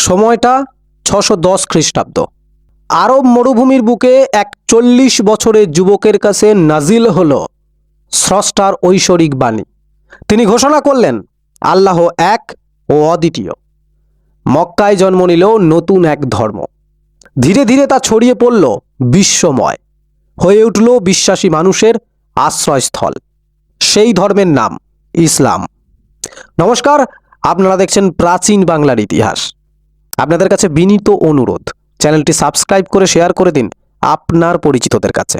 সময়টা ছশো দশ খ্রিস্টাব্দ। আরব মরুভূমির বুকে এক চল্লিশ বছরের যুবকের কাছে নাজিল হল স্রষ্টার ঐশ্বরিক বাণী। তিনি ঘোষণা করলেন, আল্লাহ এক ও অদ্বিতীয়। মক্কায় জন্ম নিল নতুন এক ধর্ম। ধীরে ধীরে তা ছড়িয়ে পড়ল বিশ্বময়। হয়ে উঠল বিশ্বাসী মানুষের আশ্রয়স্থল। সেই ধর্মের নাম ইসলাম। নমস্কার, আপনারা দেখছেন প্রাচীন বাংলার ইতিহাস। আপনাদের কাছে বিনীত অনুরোধ। চ্যানেলটি সাবস্ক্রাইব করে শেয়ার করে দিন আপনার পরিচিতদের কাছে।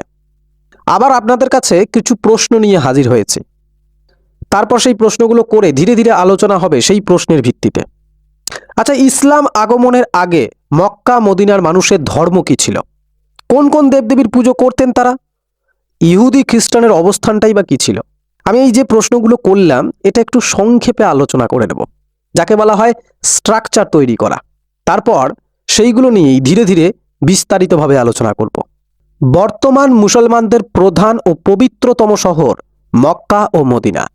আবার আপনাদের কাছে কিছু প্রশ্ন নিয়ে হাজির হয়েছে। তারপর সেই প্রশ্নগুলো করে ধীরে ধীরে আলোচনা হবে সেই প্রশ্নের ভিত্তিতে। আচ্ছা ইসলাম আগমনের আগে মক্কা, মদিনার মানুষের ধর্ম কি ছিল? কোন কোন দেবদেবীর পুজো করতেন তারা? ইহুদি, খ্রিস্টানের অবস্থানটাই বা কি ছিল? আমি এই যে প্রশ্নগুলো করলাম, এটা একটু সংক্ষেপে আলোচনা করে নেব। যাকে বলা হয় স্ট্রাকচার তৈরি করা। তারপর সেইগুলো নিয়েই ধীরে ধীরে বিস্তারিতভাবে আলোচনা করব। বর্তমান মুসলমানদের প্রধান ও পবিত্রতম শহর মক্কা ও মদিনা।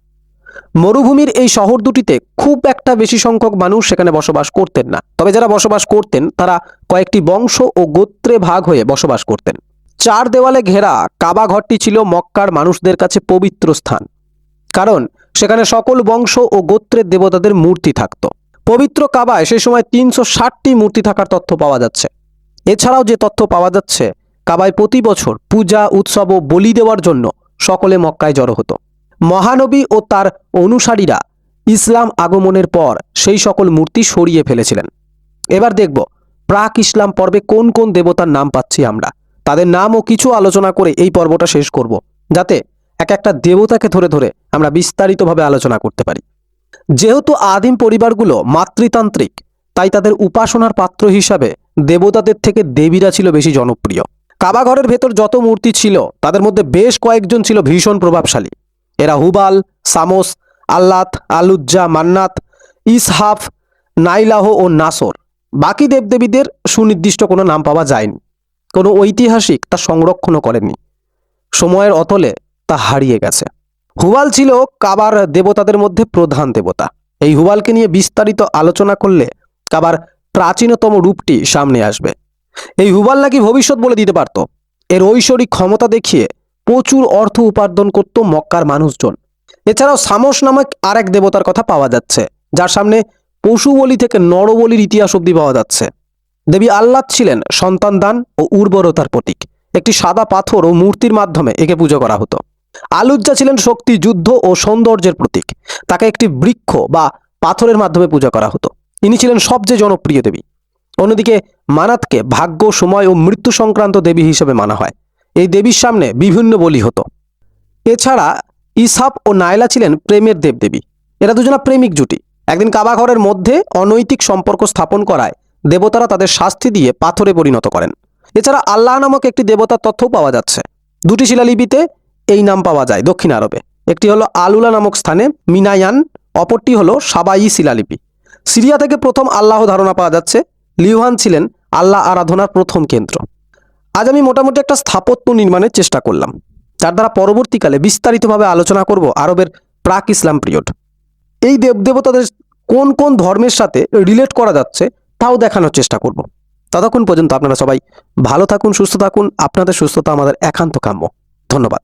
মরুভূমির এই শহর দুটিতে খুব একটা বেশি সংখ্যক মানুষ সেখানে বসবাস করতেন না। তবে যারা বসবাস করতেন, তারা কয়েকটি বংশ ও গোত্রে ভাগ হয়ে বসবাস করতেন। চার দেওয়ালে ঘেরা কাবা ঘরটি ছিল মক্কার মানুষদের কাছে পবিত্র স্থান। কারণ সেখানে সকল বংশ ও গোত্রের দেবতাদের মূর্তি থাকত। পবিত্র কাবায় সেই সময় তিনশো ষাটটি মূর্তি থাকার তথ্য পাওয়া যাচ্ছে। এছাড়াও যে তথ্য পাওয়া যাচ্ছে, কাবায় প্রতি বছর পূজা, উৎসব ও বলি দেওয়ার জন্য সকলে মক্কায় জড়ো হতো। মহানবী ও তার অনুসারীরা ইসলাম আগমনের পর সেই সকল মূর্তি সরিয়ে ফেলেছিলেন। এবার দেখব প্রাক ইসলাম পর্বে কোন কোন দেবতার নাম পাচ্ছি আমরা। তাদের নাম ও কিছু আলোচনা করে এই পর্বটা শেষ করব, যাতে এক একটা দেবতাকে ধরে ধরে আমরা বিস্তারিতভাবে আলোচনা করতে পারি। যেহেতু আদিম পরিবারগুলো মাতৃতান্ত্রিক, তাই তাদের উপাসনার পাত্র হিসাবে দেবতাদের থেকে দেবীরা ছিল বেশি জনপ্রিয়। কাবাঘরের ভেতর যত মূর্তি ছিল, তাদের মধ্যে বেশ কয়েকজন ছিল ভীষণ প্রভাবশালী। এরা হুবাল, সামোস, আল্লাত, আলুজ্জা, মান্নাত, ইসহাফ, নাইলাহ ও নাসর। বাকি দেবদেবীদের সুনির্দিষ্ট কোনো নাম পাওয়া যায়নি। কোনো ঐতিহাসিক তা সংরক্ষণও করেননি সময়ের অতলে তা হারিয়ে গেছে। হুবাল ছিল কাবার দেবতাদের মধ্যে প্রধান দেবতা। এই হুবালকে নিয়ে বিস্তারিত আলোচনা করলে কাবার প্রাচীনতম রূপটি সামনে আসবে। এই হুবাল নাকি ভবিষ্যৎ বলে দিতে পারত। এর ঐশ্বরিক ক্ষমতা দেখিয়ে প্রচুর অর্থ উপার্জন করত মক্কার মানুষজন। এছাড়াও সামস নামক আরেক দেবতার কথা পাওয়া যাচ্ছে, যার সামনে পশু বলি থেকে নরবলির ইতিহাস অব্দি পাওয়া যাচ্ছে। দেবী আল্লাহ ছিলেন সন্তান দান ও উর্বরতার প্রতীক। একটি সাদা পাথর ও মূর্তির মাধ্যমে একে পুজো করা হতো। আলুজ্জা ছিলেন শক্তি, যুদ্ধ ও সৌন্দর্যের প্রতীক। তাকে একটি বৃক্ষ বা পাথরের মাধ্যমে পূজা করা হতো। ইনি ছিলেন সবচেয়ে জনপ্রিয় দেবী। অন্যদিকে মানাতকে ভাগ্য, সময় ও মৃত্যু সংক্রান্ত দেবী হিসেবে মানা হয়। এই দেবীর সামনে বিভিন্ন বলি হতো। এছাড়া ইসাপ ও নায়লা ছিলেন প্রেমের দেবদেবী। এরা দুজনা প্রেমিক জুটি। একদিন কাবাঘরের মধ্যে অনৈতিক সম্পর্ক স্থাপন করায় দেবতারা তাদের শাস্তি দিয়ে পাথরে পরিণত করেন। এছাড়া আল্লাহ নামক একটি দেবতার তথ্যও পাওয়া যাচ্ছে। দুটি শিলালিপিতে এই নাম পাওয়া যায় দক্ষিণ আরবে। একটি হলো আলুলা নামক স্থানে মিনায়ান, অপরটি হলো সাবাই শিলালিপি। সিরিয়া থেকে প্রথম আল্লাহ ধারণা পাওয়া যাচ্ছে, লিউহান ছিলেন আল্লাহ আরাধনার প্রথম কেন্দ্র। আজ আমি মোটামুটি একটা স্থাপত্য নির্মাণের চেষ্টা করলাম, যার দ্বারা পরবর্তীকালে বিস্তারিতভাবে আলোচনা করব আরবের প্রাক ইসলাম পিরিয়ড। এই দেবদেবতাদের কোন কোন ধর্মের সাথে রিলেট করা যাচ্ছে, তাও দেখানোর চেষ্টা করব। ততক্ষণ পর্যন্ত আপনারা সবাই ভালো থাকুন, সুস্থ থাকুন, আপনাদের সুস্থতা আমাদের একান্ত কাম্য। ধন্যবাদ।